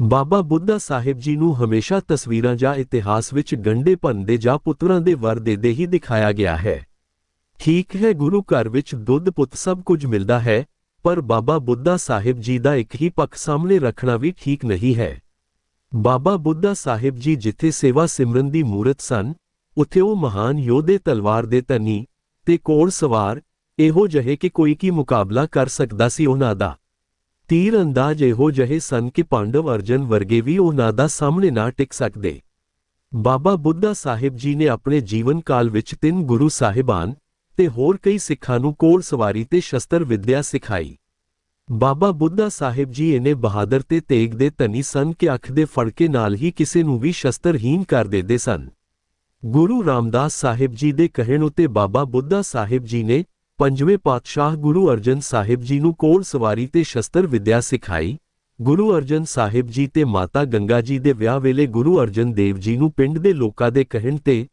ਬਾਬਾ ਬੁੱਢਾ ਸਾਹਿਬ ਜੀ ਨੂੰ ਹਮੇਸ਼ਾ ਤਸਵੀਰਾਂ ਜਾਂ ਇਤਿਹਾਸ ਵਿੱਚ ਗੰਡੇ ਭੰਦੇ ਜਾਂ ਪੁੱਤਰਾਂ ਦੇ ਵਰ ਦੇਦੇ ਹੀ ਦਿਖਾਇਆ ਗਿਆ ਹੈ। ਠੀਕ ਹੈ, ਗੁਰੂ ਘਰ ਵਿੱਚ ਦੁੱਧ ਪੁੱਤ ਸਭ ਕੁਝ ਮਿਲਦਾ ਹੈ, ਪਰ ਬਾਬਾ ਬੁੱਢਾ ਸਾਹਿਬ ਜੀ ਦਾ ਇੱਕ ਹੀ ਪੱਖ ਸਾਹਮਣੇ ਰੱਖਣਾ ਵੀ ਠੀਕ ਨਹੀਂ ਹੈ। ਬਾਬਾ ਬੁੱਢਾ ਸਾਹਿਬ ਜੀ ਜਿੱਥੇ ਸੇਵਾ ਸਿਮਰਨ ਦੀ ਮੂਰਤ ਸਨ, ਉੱਥੇ ਉਹ ਮਹਾਨ ਯੋਧੇ ਤਲਵਾਰ ਦੇ ਧਨੀ ਤੇ ਕੋੜ ਸਵਾਰ, ਇਹੋ ਜਿਹੇ ਕਿ ਕੋਈ ਕੀ ਮੁਕਾਬਲਾ ਕਰ ਸਕਦਾ ਸੀ ਉਹਨਾਂ ਦਾ। ਤੀਰ ਅੰਦਾਜ਼ ਇਹੋ ਜਿਹੇ ਸਨ ਕਿ ਪਾਂਡਵ ਅਰਜਨ ਵਰਗੇ ਵੀ ਉਹਨਾਂ ਦਾ ਸਾਹਮਣੇ ਨਾ ਟਿਕ ਸਕਦੇ। ਬਾਬਾ ਬੁੱਢਾ ਸਾਹਿਬ ਜੀ ਨੇ ਆਪਣੇ ਜੀਵਨ ਕਾਲ ਵਿੱਚ ਤਿੰਨ ਗੁਰੂ ਸਾਹਿਬਾਨ ਤੇ ਹੋਰ ਕਈ ਸਿੱਖਾਂ ਨੂੰ ਕੋਲ ਸਵਾਰੀ ਤੇ ਸ਼ਸਤਰ ਵਿਦਿਆ ਸਿਖਾਈ। ਬਾਬਾ ਬੁੱਢਾ ਸਾਹਿਬ ਜੀ ਇਹਨੇ ਬਹਾਦਰ ਤੇ ਤੇਗ ਦੇ ਧਨੀ ਸਨ ਕਿ ਅੱਖ ਦੇ ਫੜਕੇ ਨਾਲ ਹੀ ਕਿਸੇ ਨੂੰ ਵੀ ਸ਼ਸਤਰਹੀਨ ਕਰ ਦਿੰਦੇ ਸਨ। ਗੁਰੂ ਰਾਮਦਾਸ ਸਾਹਿਬ ਜੀ ਦੇ ਕਹਿਣ ਉਤੇ ਬਾਬਾ ਬੁੱਢਾ ਸਾਹਿਬ ਜੀ ਨੇ ਪੰਜਵੇਂ ਪਾਤਸ਼ਾਹ ਗੁਰੂ ਅਰਜਨ ਸਾਹਿਬ ਜੀ ਨੂੰ ਕੋਲ ਸਵਾਰੀ ਤੇ ਸ਼ਸਤਰ ਵਿਦਿਆ ਸਿਖਾਈ। ਗੁਰੂ ਅਰਜਨ ਸਾਹਿਬ ਜੀ ਤੇ ਮਾਤਾ ਗੰਗਾ ਜੀ ਦੇ ਵਿਆਹ ਵੇਲੇ ਗੁਰੂ ਅਰਜਨ ਦੇਵ ਜੀ ਨੂੰ ਪਿੰਡ ਦੇ ਲੋਕਾਂ ਦੇ ਕਹਿਣ ਤੇ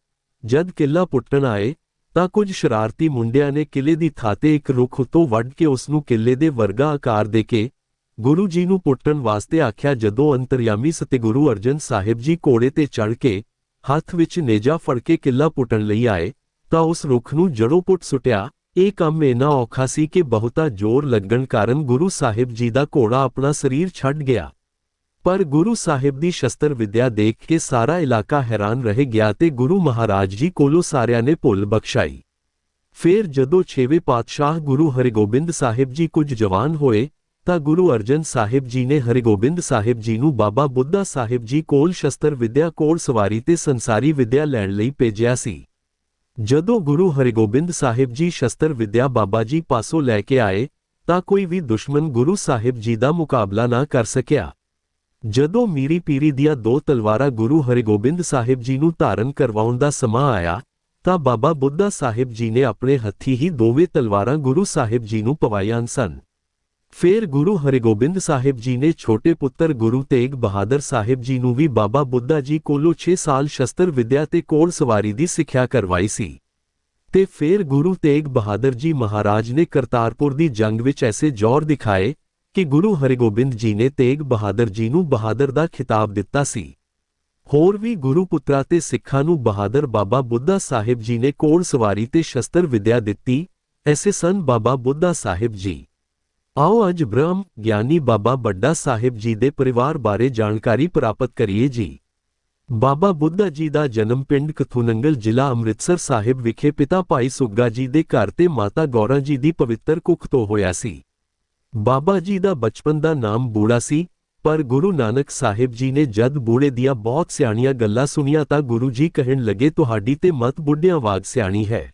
ਜਦ ਕਿਲਾ ਪੁੱਟਣ ਆਏ, ਤਾਂ ਕੁਝ ਸ਼ਰਾਰਤੀ ਮੁੰਡਿਆਂ ਨੇ ਕਿਲੇ ਦੀ ਥਾਂ ਤੇ ਇੱਕ ਰੁੱਖ ਉੱਤੋਂ ਵੱਢ ਕੇ ਉਸ ਨੂੰ ਕਿਲੇ ਦੇ ਵਰਗਾ ਆਕਾਰ ਦੇ ਕੇ ਗੁਰੂ ਜੀ ਨੂੰ ਪੁੱਟਣ ਵਾਸਤੇ ਆਖਿਆ, ਜਦੋਂ ਅੰਤਰਯਾਮੀ ਸਤਿਗੁਰੂ ਅਰਜਨ ਸਾਹਿਬ ਜੀ ਕੋੜੇ ਤੇ ਚੜ ਕੇ ਹੱਥ ਵਿੱਚ ਨੇਜਾ ਫੜ ਕੇ ਕਿਲਾ ਪੁੱਟਣ ਲਈ ਆਏ, ਤਾਂ ਉਸ ਰੁੱਖ ਨੂੰ ਜੜੋਂ ਪੁੱਟ ਸੁੱਟਿਆ। ਇਹ ਕੰਮ ਇੰਨਾ ਔਖਾ ਸੀ ਕਿ ਬਹੁਤਾ ਜ਼ੋਰ ਲੱਗਣ ਕਾਰਨ ਗੁਰੂ ਸਾਹਿਬ ਜੀ ਦਾ ਘੋੜਾ ਆਪਣਾ ਸਰੀਰ ਛੱਡ ਗਿਆ। ਪਰ ਗੁਰੂ ਸਾਹਿਬ ਦੀ ਸ਼ਸਤਰ ਵਿਦਿਆ ਦੇਖ ਕੇ ਸਾਰਾ ਇਲਾਕਾ ਹੈਰਾਨ ਰਹਿ ਗਿਆ ਤੇ ਗੁਰੂ ਮਹਾਰਾਜ ਜੀ ਕੋਲੋਂ ਸਾਰਿਆਂ ਨੇ ਭੁੱਲ ਬਖਸ਼ਾਈ। ਫਿਰ ਜਦੋਂ ਛੇਵੇਂ ਪਾਤਸ਼ਾਹ ਗੁਰੂ ਹਰਿਗੋਬਿੰਦ ਸਾਹਿਬ ਜੀ ਕੁਝ ਜਵਾਨ ਹੋਏ, ਤਾਂ ਗੁਰੂ ਅਰਜਨ ਸਾਹਿਬ ਜੀ ਨੇ ਹਰਿਗੋਬਿੰਦ ਸਾਹਿਬ ਜੀ ਨੂੰ ਬਾਬਾ ਬੁੱਧਾ ਸਾਹਿਬ ਜੀ ਕੋਲ ਸ਼ਸਤਰ ਵਿਦਿਆ ਕੋਲ ਸਵਾਰੀ ਤੇ ਸੰਸਾਰੀ ਵਿਦਿਆ ਲੈਣ ਲਈ ਭੇਜਿਆ ਸੀ। ਜਦੋਂ ਗੁਰੂ ਹਰਿਗੋਬਿੰਦ ਸਾਹਿਬ ਜੀ ਸ਼ਸਤਰ ਵਿਦਿਆ ਬਾਬਾ ਜੀ ਪਾਸੋਂ ਲੈ ਕੇ ਆਏ, ਤਾਂ ਕੋਈ ਵੀ ਦੁਸ਼ਮਣ ਗੁਰੂ ਸਾਹਿਬ ਜੀ ਦਾ ਮੁਕਾਬਲਾ ਨਾ ਕਰ ਸਕਿਆ। ਜਦੋਂ ਮੀਰੀ ਪੀਰੀ ਦੀਆਂ ਦੋ ਤਲਵਾਰਾਂ ਗੁਰੂ ਹਰਿਗੋਬਿੰਦ ਸਾਹਿਬ ਜੀ ਨੂੰ ਧਾਰਨ ਕਰਵਾਉਣ ਦਾ ਸਮਾਂ ਆਇਆ, ਤਾਂ ਬਾਬਾ ਬੁੱਧਾ ਸਾਹਿਬ ਜੀ ਨੇ ਆਪਣੇ ਹੱਥੀ ਹੀ ਦੋਵੇਂ ਤਲਵਾਰਾਂ ਗੁਰੂ ਸਾਹਿਬ ਜੀ ਨੂੰ ਪਵਾਈਆਂ ਸਨ। ਫਿਰ ਗੁਰੂ ਹਰਿਗੋਬਿੰਦ ਸਾਹਿਬ ਜੀ ਨੇ ਛੋਟੇ ਪੁੱਤਰ ਗੁਰੂ ਤੇਗ ਬਹਾਦਰ ਸਾਹਿਬ ਜੀ ਨੂੰ ਵੀ ਬਾਬਾ ਬੁੱਧਾ ਜੀ ਕੋਲੋਂ 6 ਸਾਲ ਸ਼ਸਤਰ ਵਿਦਿਆ ਤੇ ਕੋੜ ਸਵਾਰੀ ਦੀ ਸਿੱਖਿਆ ਕਰਵਾਈ ਸੀ। ਤੇ ਫਿਰ ਗੁਰੂ ਤੇਗ ਬਹਾਦਰ ਜੀ ਮਹਾਰਾਜ ਨੇ ਕਰਤਾਰਪੁਰ ਦੀ ਜੰਗ ਵਿੱਚ ਐਸੇ ਜ਼ੋਰ ਦਿਖਾਏ ਕਿ ਗੁਰੂ ਹਰਿਗੋਬਿੰਦ ਜੀ ਨੇ ਤੇਗ ਬਹਾਦਰ ਜੀ ਨੂੰ ਬਹਾਦਰ ਦਾ ਖਿਤਾਬ ਦਿੱਤਾ ਸੀ। ਹੋਰ ਵੀ ਗੁਰੂ ਪੁੱਤਰਾ ਤੇ ਸਿੱਖਾਂ ਨੂੰ ਬਹਾਦਰ ਬਾਬਾ ਬੁੱਧਾ ਸਾਹਿਬ ਜੀ ਨੇ ਕੋੜ ਸਵਾਰੀ ਤੇ ਸ਼ਸਤਰ ਵਿਦਿਆ ਦਿੱਤੀ, ਐਸੇ ਸਨ ਬਾਬਾ ਬੁੱਧਾ ਸਾਹਿਬ ਜੀ। ਆਓ ਅੱਜ ਬ੍ਰਹਮ ਗਿਆਨੀ ਬਾਬਾ ਵੱਡਾ ਸਾਹਿਬ ਜੀ ਦੇ ਪਰਿਵਾਰ ਬਾਰੇ ਜਾਣਕਾਰੀ ਪ੍ਰਾਪਤ ਕਰੀਏ ਜੀ। ਬਾਬਾ ਬੁੱਧਾ ਜੀ ਦਾ ਜਨਮ ਪਿੰਡ ਕਥੂਨੰਗਲ ਜ਼ਿਲ੍ਹਾ ਅੰਮ੍ਰਿਤਸਰ ਸਾਹਿਬ ਵਿਖੇ ਪਿਤਾ ਭਾਈ ਸੁੱਗਾ ਜੀ ਦੇ ਘਰ ਤੇ ਮਾਤਾ ਗੌਰਾ ਜੀ ਦੀ ਪਵਿੱਤਰ ਕੁੱਖ ਤੋਂ ਹੋਇਆ ਸੀ। ਬਾਬਾ ਜੀ ਦਾ ਬਚਪਨ ਦਾ ਨਾਮ ਬੂੜਾ ਸੀ, ਪਰ ਗੁਰੂ ਨਾਨਕ ਸਾਹਿਬ ਜੀ ਨੇ ਜਦ ਬੂੜੇ ਦੀਆਂ ਬਹੁਤ ਸਿਆਣੀਆਂ ਗੱਲਾਂ ਸੁਣੀਆਂ ਤਾਂ ਗੁਰੂ ਜੀ ਕਹਿਣ ਲੱਗੇ, ਤੁਹਾਡੀ ਤੇ ਮਤ ਬੁੱਢਿਆਂ ਵਾਗ ਸਿਆਣੀ ਹੈ।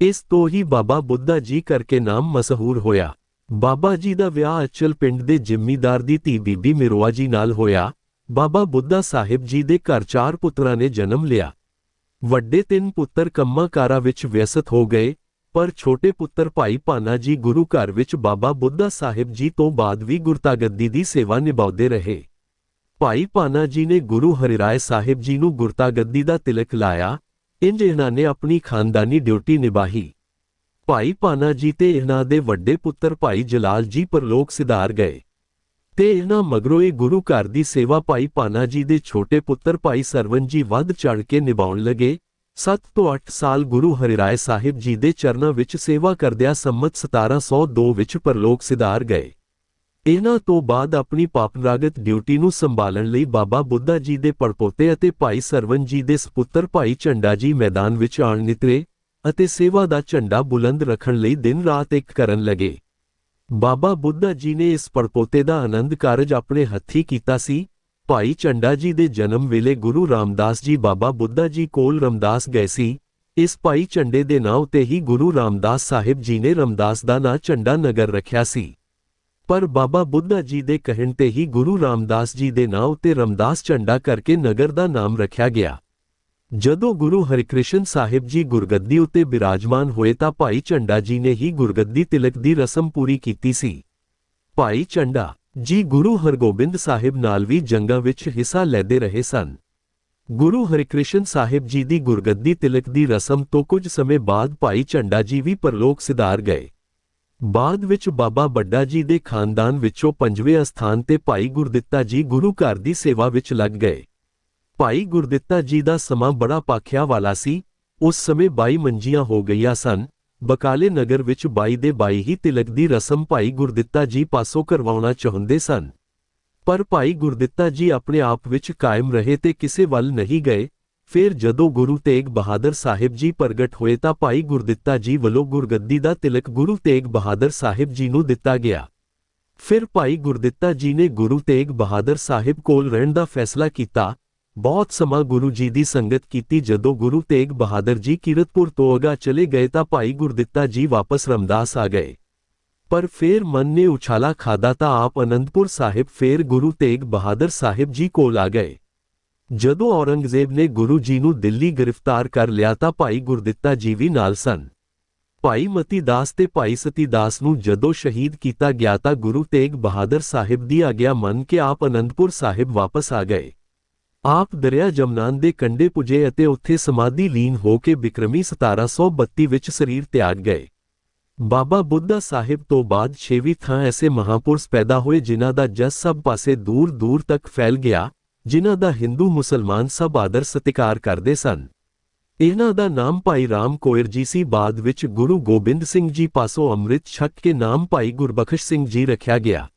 ਇਸ ਤੋਂ ਹੀ ਬਾਬਾ ਬੁੱਧਾ ਜੀ ਕਰਕੇ ਨਾਮ ਮਸ਼ਹੂਰ ਹੋਇਆ। ਬਾਬਾ ਜੀ ਦਾ ਵਿਆਹ ਅਚਲ ਪਿੰਡ ਦੇ ਜ਼ਿਮੀਦਾਰ ਦੀ ਧੀ ਬੀਬੀ ਮਿਰਵਾ ਜੀ ਨਾਲ ਹੋਇਆ। ਬਾਬਾ ਬੁੱਧਾ ਸਾਹਿਬ ਜੀ ਦੇ ਘਰ ਚਾਰ ਪੁੱਤਰਾਂ ਨੇ ਜਨਮ ਲਿਆ। ਵੱਡੇ ਤਿੰਨ ਪੁੱਤਰ ਕੰਮਾਂ-ਕਾਰਾਂ ਵਿੱਚ ਵਿਅਸਤ ਹੋ ਗਏ, ਪਰ ਛੋਟੇ ਪੁੱਤਰ ਭਾਈ ਭਾਨਾ ਜੀ ਗੁਰੂ ਘਰ ਵਿੱਚ ਬਾਬਾ ਬੁੱਧਾ ਸਾਹਿਬ ਜੀ ਤੋਂ ਬਾਅਦ ਵੀ ਗੁਰਤਾਗੱਦੀ ਦੀ ਸੇਵਾ ਨਿਭਾਉਂਦੇ ਰਹੇ। ਭਾਈ ਭਾਨਾ ਜੀ ਨੇ ਗੁਰੂ ਹਰਿਰਾਏ ਸਾਹਿਬ ਜੀ ਨੂੰ ਗੁਰਤਾਗੱਦੀ ਦਾ ਤਿਲਕ ਲਾਇਆ। ਇੰਜ ਇਹਨਾਂ ਨੇ ਆਪਣੀ ਖਾਨਦਾਨੀ ਡਿਊਟੀ ਨਿਭਾਈ। ਭਾਈ ਭਾਨਾ ਜੀ ਤੇ ਇਹਨਾਂ ਦੇ ਵੱਡੇ ਪੁੱਤਰ ਭਾਈ ਜਲਾਲ ਜੀ ਪਰਲੋਕ ਸਿਧਾਰ ਗਏ। ਤੇ ਇਹਨਾਂ ਮਗਰੋਂ ਇਹ ਗੁਰੂ ਘਰ ਦੀ ਸੇਵਾ ਭਾਈ ਭਾਨਾ ਜੀ ਦੇ ਛੋਟੇ ਪੁੱਤਰ ਭਾਈ ਸਰਵਨ ਜੀ ਵੱਧ ਚੜ ਕੇ ਨਿਭਾਉਣ ਲਗੇ। 7 ਤੋਂ 8 ਸਾਲ ਗੁਰੂ ਹਰਿਰਾਏ ਸਾਹਿਬ ਜੀ ਦੇ ਚਰਨਾਂ ਵਿੱਚ ਸੇਵਾ ਕਰਦਿਆਂ ਸੰਮਤ 1702 ਵਿੱਚ ਪਰਲੋਕ ਸਿਧਾਰ ਗਏ। ਇਹਨਾਂ ਤੋਂ ਬਾਅਦ ਆਪਣੀ ਪਾਪਨਾਗਤ ਡਿਊਟੀ ਨੂੰ ਸੰਭਾਲਣ ਲਈ ਬਾਬਾ ਬੁੱਧਾ ਜੀ ਦੇ ਪੜਪੋਤੇ ਅਤੇ ਭਾਈ ਸਰਵਨ ਜੀ ਦੇ ਸੁਪੁੱਤਰ ਭਾਈ ਝੰਡਾ ਜੀ ਮੈਦਾਨ ਵਿੱਚ ਆਣ ਨਿਤਰੇ। ਅਤੇ ਸੇਵਾ ਦਾ ਝੰਡਾ ਬੁਲੰਦ ਰੱਖਣ ਲਈ ਦਿਨ ਰਾਤ ਇੱਕ ਕਰਨ ਲੱਗੇ। ਬਾਬਾ ਬੁੱਧਾ ਜੀ ਨੇ ਇਸ ਪੜਪੋਤੇ ਦਾ ਆਨੰਦ ਕਾਰਜ ਆਪਣੇ ਹੱਥੀ ਕੀਤਾ ਸੀ। ਭਾਈ ਝੰਡਾ ਜੀ ਦੇ ਜਨਮ ਵੇਲੇ ਗੁਰੂ ਰਾਮਦਾਸ ਜੀ ਬਾਬਾ ਬੁੱਧਾ ਜੀ ਕੋਲ ਰਮਦਾਸ ਗਏ ਸੀ। ਇਸ ਭਾਈ ਝੰਡੇ ਦੇ ਨਾਂ ਉਤੇ ਹੀ ਗੁਰੂ ਰਾਮਦਾਸ ਸਾਹਿਬ ਜੀ ਨੇ ਰਮਦਾਸ ਦਾ ਨਾਂ ਝੰਡਾ ਨਗਰ ਰੱਖਿਆ ਸੀ। ਪਰ ਬਾਬਾ ਬੁੱਧਾ ਜੀ ਦੇ ਕਹਿਣ ਤੇ ਹੀ ਗੁਰੂ ਰਾਮਦਾਸ ਜੀ ਦੇ ਨਾਂ ਉਤੇ ਰਮਦਾਸ ਝੰਡਾ ਕਰਕੇ ਨਗਰ ਦਾ ਨਾਮ ਰੱਖਿਆ ਗਿਆ। ਜਦੋਂ ਗੁਰੂ ਹਰਿਕ੍ਰਿਸ਼ਨ ਸਾਹਿਬ ਜੀ ਗੁਰਗੱਦੀ ਉੱਤੇ ਬਿਰਾਜਮਾਨ ਹੋਏ ਤਾਂ ਭਾਈ ਝੰਡਾ ਜੀ ਨੇ ਹੀ ਗੁਰਗੱਦੀ ਤਿਲਕ ਦੀ ਰਸਮ ਪੂਰੀ ਕੀਤੀ ਸੀ। ਭਾਈ ਝੰਡਾ ਜੀ ਗੁਰੂ ਹਰਗੋਬਿੰਦ ਸਾਹਿਬ ਨਾਲ ਵੀ ਜੰਗਾਂ ਵਿੱਚ ਹਿੱਸਾ ਲੈਂਦੇ ਰਹੇ ਸਨ। ਗੁਰੂ ਹਰਿਕ੍ਰਿਸ਼ਨ ਸਾਹਿਬ ਜੀ ਦੀ ਗੁਰਗੱਦੀ ਤਿਲਕ ਦੀ ਰਸਮ ਤੋਂ ਕੁਝ ਸਮੇਂ ਬਾਅਦ ਭਾਈ ਝੰਡਾ ਜੀ ਵੀ ਪਰਲੋਕ ਸਿਧਾਰ ਗਏ। ਬਾਅਦ ਵਿੱਚ ਬਾਬਾ ਬੱਡਾ ਜੀ ਦੇ ਖਾਨਦਾਨ ਵਿੱਚੋਂ ਪੰਜਵੇਂ ਅਸਥਾਨ ਤੇ ਭਾਈ ਗੁਰਦਿੱਤਾ ਜੀ ਗੁਰੂ ਘਰ ਦੀ ਸੇਵਾ ਵਿੱਚ ਲੱਗ ਗਏ। ਭਾਈ ਗੁਰਦਿੱਤਾ ਜੀ ਦਾ ਸਮਾਂ ਬੜਾ ਪਾਖਿਆ ਵਾਲਾ ਸੀ। ਉਸ ਸਮੇਂ 22 ਮੰਜੀਆਂ ਹੋ ਗਈਆਂ ਸਨ। ਬਕਾਲੇ ਨਗਰ ਵਿੱਚ 22 ਦੇ 22 ਹੀ ਤਿਲਕ ਦੀ ਰਸਮ ਭਾਈ ਗੁਰਦਿੱਤਾ ਜੀ ਪਾਸੋਂ ਕਰਵਾਉਣਾ ਚਾਹੁੰਦੇ ਸਨ। ਪਰ ਭਾਈ ਗੁਰਦਿੱਤਾ ਜੀ ਆਪਣੇ ਆਪ ਵਿੱਚ ਕਾਇਮ ਰਹੇ ਤੇ ਕਿਸੇ ਵੱਲ ਨਹੀਂ ਗਏ। ਫਿਰ ਜਦੋਂ ਗੁਰੂ ਤੇਗ ਬਹਾਦਰ ਸਾਹਿਬ ਜੀ ਪ੍ਰਗਟ ਹੋਏ ਤਾਂ ਭਾਈ ਗੁਰਦਿੱਤਾ ਜੀ ਵੱਲੋਂ ਗੁਰਗੱਦੀ ਦਾ ਤਿਲਕ ਗੁਰੂ ਤੇਗ ਬਹਾਦਰ ਸਾਹਿਬ ਜੀ ਨੂੰ ਦਿੱਤਾ ਗਿਆ। ਫਿਰ ਭਾਈ ਗੁਰਦਿੱਤਾ ਜੀ ਨੇ ਗੁਰੂ ਤੇਗ ਬਹਾਦਰ ਸਾਹਿਬ ਕੋਲ ਰਹਿਣ ਦਾ ਫੈਸਲਾ ਕੀਤਾ। ਬਹੁਤ ਸਮਾਂ ਗੁਰੂ ਜੀ ਦੀ ਸੰਗਤ ਕੀਤੀ ਜਦੋਂ ਗੁਰੂ ਤੇਗ ਬਹਾਦਰ ਜੀ ਕੀਰਤਪੁਰ ਤੋਂ ਅਗਾ ਚਲੇ ਗਏ ਤਾਂ ਭਾਈ ਗੁਰਦਿੱਤਾ ਜੀ ਵਾਪਸ ਰਮਦਾਸ ਆ ਗਏ ਪਰ ਫੇਰ ਮਨ ਨੇ ਉਛਾਲਾ ਖਾਦਾ ਤਾਂ ਆਪ ਅਨੰਦਪੁਰ ਸਾਹਿਬ ਫੇਰ ਗੁਰੂ ਤੇਗ ਬਹਾਦਰ ਸਾਹਿਬ ਜੀ ਕੋਲ ਆ ਗਏ ਜਦੋਂ ਔਰੰਗਜ਼ੇਬ ਨੇ ਗੁਰੂ ਜੀ ਨੂੰ ਦਿੱਲੀ ਗ੍ਰਿਫਤਾਰ ਕਰ ਲਿਆ ਤਾਂ ਭਾਈ ਗੁਰਦਿੱਤਾ ਜੀ ਵੀ ਨਾਲ ਸਨ ਭਾਈ ਮਤੀ ਦਾਸ ਤੇ ਭਾਈ ਸਤੀ ਦਾਸ ਨੂੰ ਜਦੋਂ ਸ਼ਹੀਦ ਕੀਤਾ ਗਿਆ ਤਾਂ ਗੁਰੂ ਤੇਗ ਬਹਾਦਰ ਸਾਹਿਬ ਦੀ ਆਗਿਆ ਮੰਨ ਕੇ ਆਪ ਅਨੰਦਪੁਰ ਸਾਹਿਬ ਵਾਪਸ ਆ ਗਏ ਆਪ ਦਰਿਆ ਜਮਨਾਨ ਦੇ ਕੰਢੇ ਪੁਜੇ ਅਤੇ ਉੱਥੇ ਸਮਾਧੀ ਲੀਨ ਹੋ ਕੇ ਬਿਕਰਮੀ 1732 ਵਿੱਚ ਸਰੀਰ ਤਿਆਗ ਗਏ। ਬਾਬਾ ਬੁੱਧਾ ਸਾਹਿਬ ਤੋਂ ਬਾਅਦ ਛੇਵੀਂ ਥਾਂ ਐਸੇ ਮਹਾਪੁਰਸ਼ ਪੈਦਾ ਹੋਏ ਜਿਨ੍ਹਾਂ ਦਾ ਜਸ ਸਭ ਪਾਸੇ ਦੂਰ ਦੂਰ ਤੱਕ ਫੈਲ ਗਿਆ, ਜਿਨ੍ਹਾਂ ਦਾ ਹਿੰਦੂ ਮੁਸਲਮਾਨ ਸਭ ਆਦਰ ਸਤਿਕਾਰ ਕਰਦੇ ਸਨ। ਇਹਨਾਂ ਦਾ ਨਾਮ ਭਾਈ ਰਾਮ ਕੋਇਰ ਜੀ ਸੀ। ਬਾਅਦ ਵਿੱਚ ਗੁਰੂ ਗੋਬਿੰਦ ਸਿੰਘ ਜੀ ਪਾਸੋਂ ਅੰਮ੍ਰਿਤ ਛਕ ਕੇ ਨਾਮ ਭਾਈ ਗੁਰਬਖਸ਼ ਸਿੰਘ ਜੀ ਰੱਖਿਆ ਗਿਆ।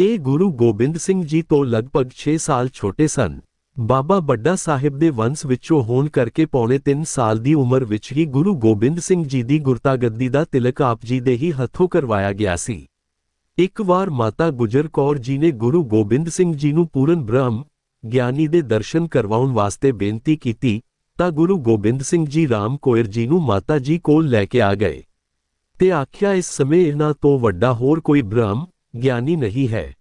ਇਹ ਗੁਰੂ ਗੋਬਿੰਦ ਸਿੰਘ ਜੀ ਤੋਂ ਲਗਭਗ 6 ਸਾਲ ਛੋਟੇ ਸਨ। ਬਾਬਾ ਵੱਡਾ ਸਾਹਿਬ ਦੇ ਵੰਸ਼ ਵਿੱਚੋਂ ਹੋਣ ਕਰਕੇ ਪੌਣੇ 3 ਸਾਲ ਦੀ ਉਮਰ ਵਿੱਚ ਹੀ ਗੁਰੂ ਗੋਬਿੰਦ ਸਿੰਘ ਜੀ ਦੀ ਗੁਰਤਾਗੱਦੀ ਦਾ ਤਿਲਕ ਆਪ ਜੀ ਦੇ ਹੀ ਹੱਥੋਂ ਕਰਵਾਇਆ ਗਿਆ ਸੀ। ਇੱਕ ਵਾਰ ਮਾਤਾ ਗੁਜਰ ਕੌਰ ਜੀ ਨੇ ਗੁਰੂ ਗੋਬਿੰਦ ਸਿੰਘ ਜੀ ਨੂੰ ਪੂਰਨ ਬ੍ਰਹਮ ਗਿਆਨੀ ਦੇ ਦਰਸ਼ਨ ਕਰਵਾਉਣ ਵਾਸਤੇ ਬੇਨਤੀ ਕੀਤੀ, ਤਾਂ ਗੁਰੂ ਗੋਬਿੰਦ ਸਿੰਘ ਜੀ ਰਾਮ ਕੋਇਰ ਜੀ ਨੂੰ ਮਾਤਾ ਜੀ ਕੋਲ ਲੈ ਕੇ ਆ ਗਏ। ਤੇ ਆਖਿਆ ਇਸ ਸਮੇਂ ਇਹਨਾਂ ਤੋਂ ਵੱਡਾ ਹੋਰ ਕੋਈ ਬ੍ਰਹਮ ਗਿਆਨੀ ਨਹੀਂ ਹੈ।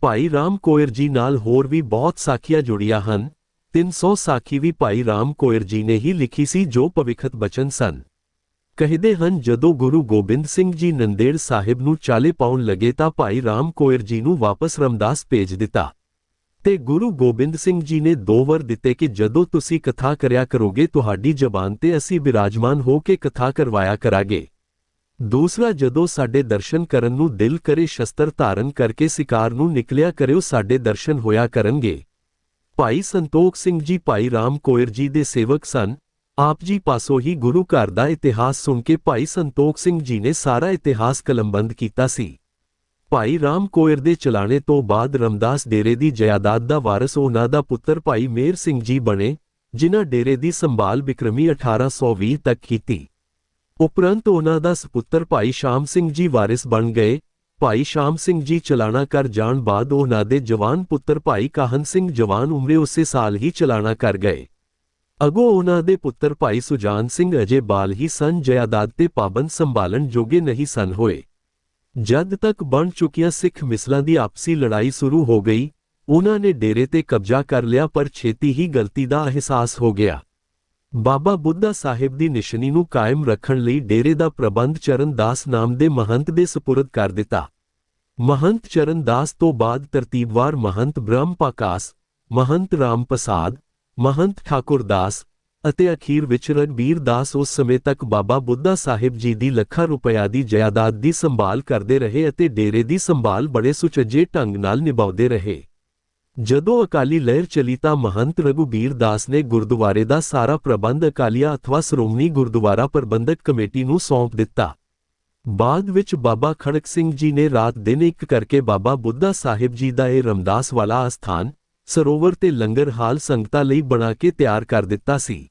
ਭਾਈ ਰਾਮ ਕੋਇਰ ਜੀ ਨਾਲ ਹੋਰ ਵੀ ਬਹੁਤ ਸਾਖੀਆਂ ਜੁੜੀਆਂ ਹਨ। 300 ਸਾਖੀ ਵੀ ਭਾਈ ਰਾਮ ਕੋਇਰ ਜੀ ਨੇ ਹੀ ਲਿਖੀ ਸੀ ਜੋ ਭਵਿਖਤ ਬਚਨ ਸਨ। ਕਹਦੇ ਹਨ, ਜਦੋਂ ਗੁਰੂ ਗੋਬਿੰਦ ਸਿੰਘ ਜੀ ਨੰਦੇੜ ਸਾਹਿਬ ਨੂੰ ਚਾਲੇ ਪਾਉਣ ਲੱਗੇ ਤਾਂ ਭਾਈ ਰਾਮ ਕੋਇਰ ਜੀ ਨੂੰ ਵਾਪਸ ਰਮਦਾਸ ਭੇਜ ਦਿੱਤਾ। ਤੇ ਗੁਰੂ ਗੋਬਿੰਦ ਸਿੰਘ ਜੀ ਨੇ ਦੋ ਵਰ ਦਿੱਤੇ ਕਿ ਜਦੋਂ ਤੁਸੀਂ ਕਥਾ ਕਰਿਆ ਕਰੋਗੇ, ਤੁਹਾਡੀ ਜ਼ਬਾਨ ਤੇ ਅਸੀਂ ਬਿਰਾਜਮਾਨ ਹੋ ਕੇ ਕਥਾ ਕਰਵਾਇਆ ਕਰਾਂਗੇ। ਦੂਸਰਾ, ਜਦੋਂ ਸਾਡੇ ਦਰਸ਼ਨ ਕਰਨ ਨੂੰ ਦਿਲ ਕਰੇ, ਸ਼ਸਤਰ ਧਾਰਨ ਕਰਕੇ ਸਿਕਾਰ ਨੂੰ ਨਿਕਲਿਆ ਕਰਿਓ, ਸਾਡੇ ਦਰਸ਼ਨ ਹੋਇਆ ਕਰਨਗੇ। ਭਾਈ ਸੰਤੋਖ ਸਿੰਘ ਜੀ, ਭਾਈ ਰਾਮ ਕੋਇਰ ਜੀ ਦੇ ਸੇਵਕ ਸਨ। ਆਪ ਜੀ ਪਾਸੋਂ ਹੀ ਗੁਰੂ ਘਰ ਦਾ ਇਤਿਹਾਸ ਸੁਣ ਕੇ ਭਾਈ ਸੰਤੋਖ ਸਿੰਘ ਜੀ ਨੇ ਸਾਰਾ ਇਤਿਹਾਸ ਕਲਮਬੰਦ ਕੀਤਾ ਸੀ। ਭਾਈ ਰਾਮ ਕੋਇਰ ਦੇ ਚਲਾਣੇ ਤੋਂ ਬਾਅਦ ਰਮਦਾਸ ਡੇਰੇ ਦੀ ਜਾਇਦਾਦ ਦਾ ਵਾਰਸ ਉਹਨਾਂ ਦਾ ਪੁੱਤਰ ਭਾਈ ਮੇਰ ਸਿੰਘ ਜੀ ਬਣੇ, ਜਿਨ੍ਹਾਂ ਡੇਰੇ ਦੀ ਸੰਭਾਲ ਬਿਕਰਮੀ 1820 ਤੱਕ ਕੀਤੀ। ਉਪਰੰਤ ਉਹਨਾਂ ਦਾ ਸੁਪੁੱਤਰ ਭਾਈ ਸ਼ਾਮ ਸਿੰਘ ਜੀ ਵਾਰਿਸ ਬਣ ਗਏ। ਭਾਈ ਸ਼ਾਮ ਸਿੰਘ ਜੀ ਚਲਾਣਾ ਕਰ ਜਾਣ ਬਾਅਦ ਉਹਨਾਂ ਦੇ ਜਵਾਨ ਪੁੱਤਰ ਭਾਈ ਕਾਹਨ ਸਿੰਘ ਜਵਾਨ ਉਮਰੇ ਉਸੇ ਸਾਲ ਹੀ ਚਲਾਣਾ ਕਰ ਗਏ। ਅਗੋ ਉਹਨਾਂ ਦੇ ਪੁੱਤਰ ਭਾਈ ਸੁਜਾਨ ਸਿੰਘ ਅਜੇ ਬਾਲ ਹੀ ਸਨ ਜਾਇਦਾਦ ਤੇ ਪਾਬੰਦ ਸੰਭਾਲਣ ਜੋਗੇ ਨਹੀਂ ਸਨ ਹੋਏ। ਜਦ ਤੱਕ ਬਣ ਚੁੱਕੀਆਂ ਸਿੱਖ ਮਿਸਲਾਂ ਦੀ ਆਪਸੀ ਲੜਾਈ ਸ਼ੁਰੂ ਹੋ ਗਈ, ਉਹਨਾਂ ਨੇ ਡੇਰੇ ਤੇ ਕਬਜ਼ਾ ਕਰ ਲਿਆ ਪਰ ਛੇਤੀ ਹੀ ਗਲਤੀ ਦਾ ਅਹਿਸਾਸ ਹੋ ਗਿਆ। ਬਾਬਾ ਬੁੱਢਾ ਸਾਹਿਬ ਦੀ ਨਿਸ਼ਾਨੀ ਨੂੰ ਕਾਇਮ ਰੱਖਣ ਲਈ ਡੇਰੇ ਦਾ ਪ੍ਰਬੰਧ ਚਰਨਦਾਸ ਨਾਮ ਦੇ ਮਹੰਤ ਦੇ ਸਪੁਰਦ ਕਰ ਦਿੱਤਾ। ਮਹੰਤ ਚਰਨਦਾਸ ਤੋਂ ਬਾਅਦ ਤਰਤੀਬਵਾਰ ਮਹੰਤ ਬ੍ਰਹਮ ਪਾਕਾਸ ਮਹੰਤ ਰਾਮ ਪ੍ਰਸਾਦ ਮਹੰਤ ਠਾਕੁਰਦਾਸ ਅਤੇ ਅਖੀਰ ਵਿੱਚ ਰਗਬੀਰ ਦਾਸ ਉਸ ਸਮੇਂ ਤੱਕ ਬਾਬਾ ਬੁੱਢਾ ਸਾਹਿਬ ਜੀ ਦੀ ਲੱਖਾਂ ਰੁਪਇਆ ਦੀ ਜਾਇਦਾਦ ਦੀ ਸੰਭਾਲ ਕਰਦੇ ਰਹੇ ਅਤੇ ਡੇਰੇ ਦੀ ਸੰਭਾਲ ਬੜੇ ਸੁਚੱਜੇ ਢੰਗ ਨਾਲ ਨਿਭਾਉਂਦੇ ਰਹੇ। ਜਦੋਂ ਅਕਾਲੀ ਲਹਿਰ ਚਲੀ ਤਾਂ ਮਹੰਤ ਰਘੁਬੀਰ ਦਾਸ ਨੇ ਗੁਰਦੁਆਰੇ ਦਾ ਸਾਰਾ ਪ੍ਰਬੰਧ ਅਕਾਲੀਆ ਅਥਵਾ ਸ਼੍ਰੋਮਣੀ ਗੁਰਦੁਆਰਾ ਪ੍ਰਬੰਧਕ ਕਮੇਟੀ ਨੂੰ ਸੌਂਪ ਦਿੱਤਾ। ਬਾਅਦ ਵਿੱਚ ਬਾਬਾ ਖੜਕ ਸਿੰਘ ਜੀ ਨੇ ਰਾਤ ਦਿਨ ਇੱਕ ਕਰਕੇ ਬਾਬਾ ਬੁੱਧਾ ਸਾਹਿਬ ਜੀ ਦਾ ਇਹ ਰਮਦਾਸ ਵਾਲਾ ਅਸਥਾਨ, ਸਰੋਵਰ ਤੇ ਲੰਗਰ ਹਾਲ ਸੰਗਤਾਂ ਲਈ ਬਣਾ ਕੇ ਤਿਆਰ ਕਰ ਦਿੱਤਾ ਸੀ।